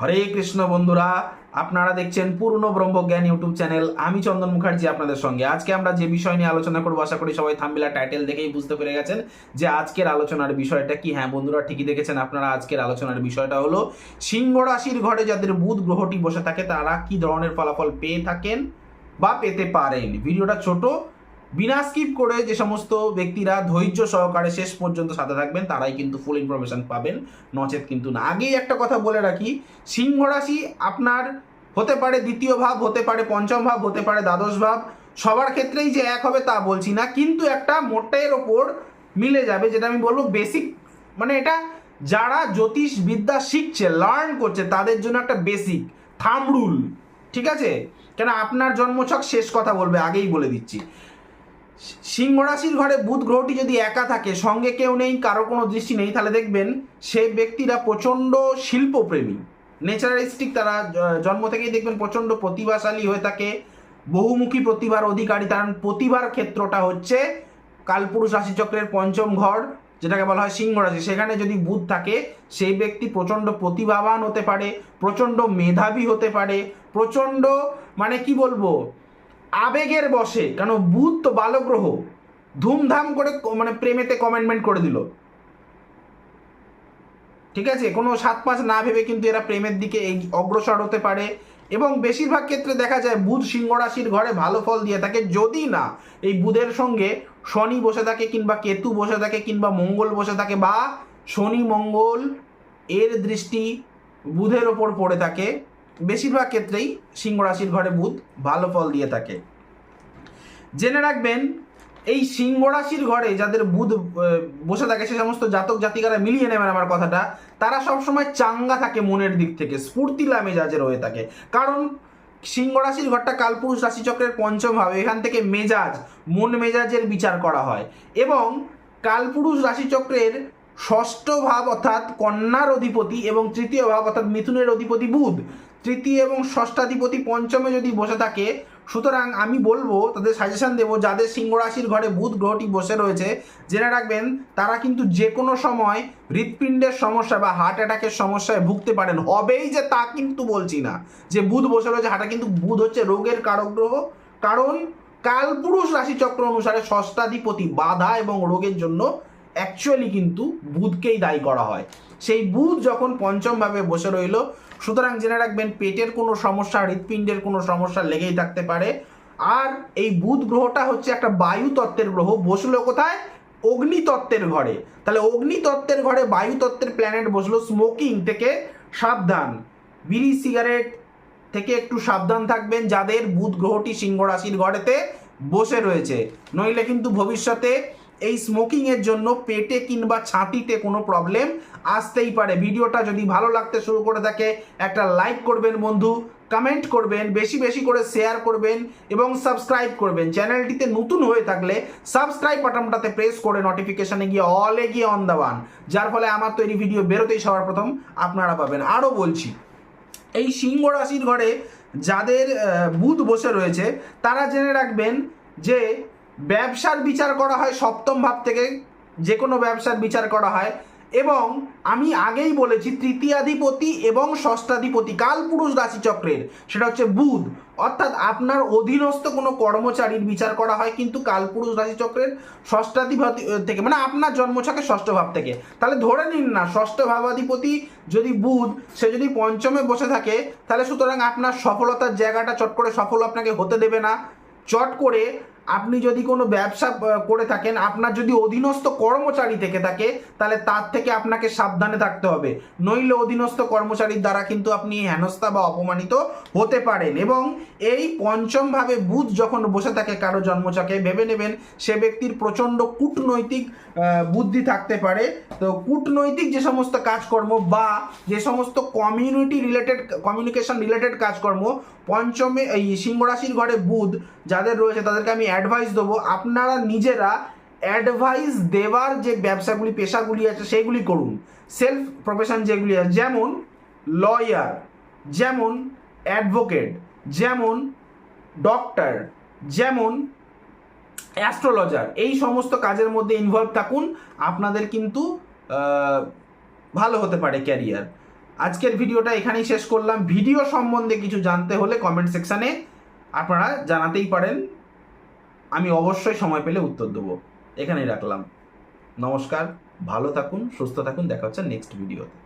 হরে কৃষ্ণ বন্ধুরা, আপনারা দেখছেন পূর্ণ ব্রহ্মজ্ঞান ইউটিউব চ্যানেল। আমি চন্দন মুখার্জি আপনাদের সঙ্গে। আজকে আমরা যে বিষয় নিয়ে আলোচনা করব, আশা করি সবাই থাম্বিলা টাইটেল দেখেই বুঝতে পেরে গেছেন যে আজকের আলোচনার বিষয়টা কি। হ্যাঁ বন্ধুরা, ঠিকই দেখেছেন আপনারা আজকের আলোচনার বিষয়টা হলো, সিংহ রাশির ঘরে যাদের বুধ গ্রহটি বসে থাকে, তারা কি ধরনের ফলাফল পেয়ে থাকেন বা পেতে পারেন? ভিডিওটা ছোট বিনা স্কিপ করে যে সমস্ত ব্যক্তিরা ধৈর্য সহকারে শেষ পর্যন্ত সাথে থাকবেন, তারাই কিন্তু ফুল ইনফরমেশন পাবেন। নচেত কিন্তু না। আগেই একটা কথা বলে রাখি, সিংহ রাশি আপনার হতে পারে দ্বিতীয় ভাব, হতে পারে পঞ্চম ভাব, হতে পারে দ্বাদশ ভাব, সবার ক্ষেত্রেই যে এক হবে তা বলছি না, কিন্তু একটা মোটের ওপর মিলে যাবে, যেটা আমি বলব বেসিক মানে এটা যারা জ্যোতিষ বিদ্যা শিখছে লার্ন করছে, তাদের জন্য একটা বেসিক থাম রুল ঠিক আছে? কেন? আপনার জন্মছক শেষ কথা বলবে, আগেই বলে দিচ্ছি। সিংহ রাশির ঘরে বুধ গ্রহটি যদি একা থাকে, সঙ্গে কেউ নেই, কারও কোনো দৃষ্টি নেই, তাহলে দেখবেন সেই ব্যক্তিরা প্রচণ্ড শিল্পপ্রেমী। নেচারালিস্টিক তারা জন্ম থেকেই দেখবেন প্রচণ্ড প্রতিভাশালী হয়ে থাকে। বহুমুখী প্রতিভার অধিকারী কারণ প্রতিভার ক্ষেত্রটা হচ্ছে কালপুরুষ রাশিচক্রের পঞ্চম ঘর, যেটাকে বলা হয় সিংহ রাশি সেখানে যদি বুধ থাকে, সেই ব্যক্তি প্রচণ্ড প্রতিভাবান হতে পারে, প্রচণ্ড মেধাবী হতে পারে, প্রচণ্ড মানে কি বলব? আবেগের বসে, কেন বুধ তো বালো গ্রহ ধুমধাম করে মানে প্রেমেতে কমেন্টমেন্ট করে দিল। ঠিক আছে? কোনো সাত পাঁচ না ভেবে কিন্তু এরা প্রেমের দিকে অগ্রসর হতে পারে এবং বেশিরভাগ ক্ষেত্রে দেখা যায় বুধ সিংহ রাশির ঘরে ভালো ফল দিয়ে থাকে। যদি না, এই বুধের সঙ্গে শনি বসে থাকে কিংবা কেতু বসে থাকে কিংবা মঙ্গল বসে থাকে বা শনি মঙ্গল, এর দৃষ্টি বুধের ওপর পড়ে থাকে। বেশিরভাগ ক্ষেত্রেই সিংহ রাশির ঘরে বুধ ভালো ফল দিয়ে থাকে। জেনে রাখবেন, এই সিংহ রাশির ঘরে যাদের বুধ বসে থাকে, সে সমস্ত জাতক জাতিকারা মিলিয়ে নেবেন আমার কথাটা, তারা সবসময় চাঙ্গা থাকে মনের দিক থেকে স্ফূর্তিলা মেজাজের হয়ে থাকে। কারণ সিংহ রাশির ঘরটা কালপুরুষ রাশিচক্রের পঞ্চম ভাবে, এখান থেকে মেজাজ, মন মেজাজের বিচার করা হয়। এবং কালপুরুষ রাশিচক্রের ষষ্ঠ ভাব অর্থাৎ কন্যার অধিপতি এবং তৃতীয় ভাব অর্থাৎ মিথুনের অধিপতি বুধ। তৃতীয় এবং ষষ্ঠাধিপতি পঞ্চমে যদি বসে থাকে, সুতরাং আমি বলব, তাদের সাজেশন দেবো, যাদের সিংহ রাশির ঘরে বুধ গ্রহটি বসে রয়েছে, জেনে রাখবেন, তারা কিন্তু যে কোনো সময় হৃৎপিণ্ডের সমস্যা বা হার্ট অ্যাটাকের সমস্যায় ভুগতে পারেন। হবেই যে তা কিন্তু বলছি না। যে বুধ বসে রয়েছে হাটা কিন্তু বুধ হচ্ছে রোগের কারক গ্রহ। কারণ কালপুরুষ রাশিচক্র অনুসারে ষষ্ঠাধিপতি বাধা এবং রোগের জন্য অ্যাকচুয়ালি কিন্তু বুধকেই দায়ী করা হয়। সেই বুধ যখন পঞ্চমভাবে বসে রইল সুতরাং জেনে রাখবেন, পেটের কোনো সমস্যা, হৃৎপিণ্ডের কোনো সমস্যা লেগেই থাকতে পারে। আর এই বুধ গ্রহটা হচ্ছে একটা বায়ু তত্ত্বের গ্রহ, বসল কোথায়? অগ্নি তত্ত্বের ঘরে। তাহলে অগ্নি তত্ত্বের ঘরে বায়ু তত্ত্বের প্ল্যানেট বসল স্মোকিং থেকে সাবধান। বিড়ি সিগারেট থেকে একটু সাবধান থাকবেন যাদের বুধ গ্রহটি সিংহ রাশির ঘরেতে বসে রয়েছে। নইলে কিন্তু ভবিষ্যতে এই স্মোকিংয়ের জন্য পেটে কিংবা ছাতিতে কোনো প্রবলেম আসতেই পারে। ভিডিওটা যদি ভালো লাগতে শুরু করে থাকে, একটা লাইক করবেন বন্ধু কমেন্ট করবেন, বেশি বেশি করে শেয়ার করবেন এবং সাবস্ক্রাইব করবেন। চ্যানেলটিতে নতুন হয়ে থাকলে সাবস্ক্রাইব বাটনটাতে প্রেস করে নোটিফিকেশানে গিয়ে অলে গিয়ে অন দাবান যার ফলে আমার তৈরি ভিডিও বেরোতেই সবার প্রথম আপনারা পাবেন। আরও বলছি, এই সিংহ রাশির ঘরে যাদের বুধ বসে রয়েছে, তারা জেনে রাখবেন যে ব্যবসার বিচার করা হয় সপ্তম ভাব থেকে যে কোনো ব্যবসার বিচার করা হয়। এবং আমি আগেই বলেছি, তৃতীয়াধিপতি এবং ষষ্ঠাধিপতি কালপুরুষ রাশিচক্রের সেটা হচ্ছে বুধ। অর্থাৎ আপনার অধীনস্থ কোনো কর্মচারীর বিচার করা হয় কিন্তু কালপুরুষ রাশিচক্রের ষষ্ঠাধিপতি থেকে মানে আপনার জন্মছকে ষষ্ঠ ভাব থেকে। তাহলে ধরে নিন না, ষষ্ঠ ভাবাধিপতি যদি বুধ, সে যদি পঞ্চমে বসে থাকে, তাহলে সুতরাং আপনার সফলতার জায়গাটা চট করে সফল আপনাকে হতে দেবে না। চট করে আপনি যদি কোনো ব্যবসা করে থাকেন, আপনার যদি অধীনস্থ কর্মচারী থেকে থাকে, তাহলে তার থেকে আপনাকে সাবধানে থাকতে হবে। নইলে অধীনস্থ কর্মচারীর দ্বারা কিন্তু আপনি হেনস্থা বা অপমানিত হতে পারেন এবং এই পঞ্চমভাবে বুধ যখন বসে থাকে কারও জন্মচকে ভেবে নেবেন সে ব্যক্তির প্রচণ্ড কূটনৈতিক বুদ্ধি থাকতে পারে। তো কূটনৈতিক যে সমস্ত কাজকর্ম বা যে সমস্ত কমিউনিটি রিলেটেড কমিউনিকেশন রিলেটেড কাজকর্ম, পঞ্চমে এই সিংহ রাশির ঘরে বুধ যাদের রয়েছে, তাদেরকে আমি অ্যাডভাইস দেবো, আপনারা নিজেরা অ্যাডভাইস দেওয়ার যে ব্যবসাগুলি, পেশাগুলি আছে সেগুলি করুন। সেলফ প্রফেশন যেগুলি আছে, যেমন লয়ার যেমন অ্যাডভোকেট যেমন ডক্টর যেমন অ্যাস্ট্রোলজার এই সমস্ত কাজের মধ্যে ইনভলভ থাকুন। আপনাদের কিন্তু ভালো হতে পারে ক্যারিয়ার আজকের ভিডিওটা এখানেই শেষ করলাম। ভিডিও সম্বন্ধে কিছু জানতে হলে কমেন্ট সেকশানে আপনারা জানাতেই পারেন। আমি অবশ্যই সময় পেলে উত্তর দেবো। এখানেই রাখলাম। নমস্কার, ভালো থাকুন, সুস্থ থাকুন, দেখা হচ্ছে নেক্সট ভিডিওতে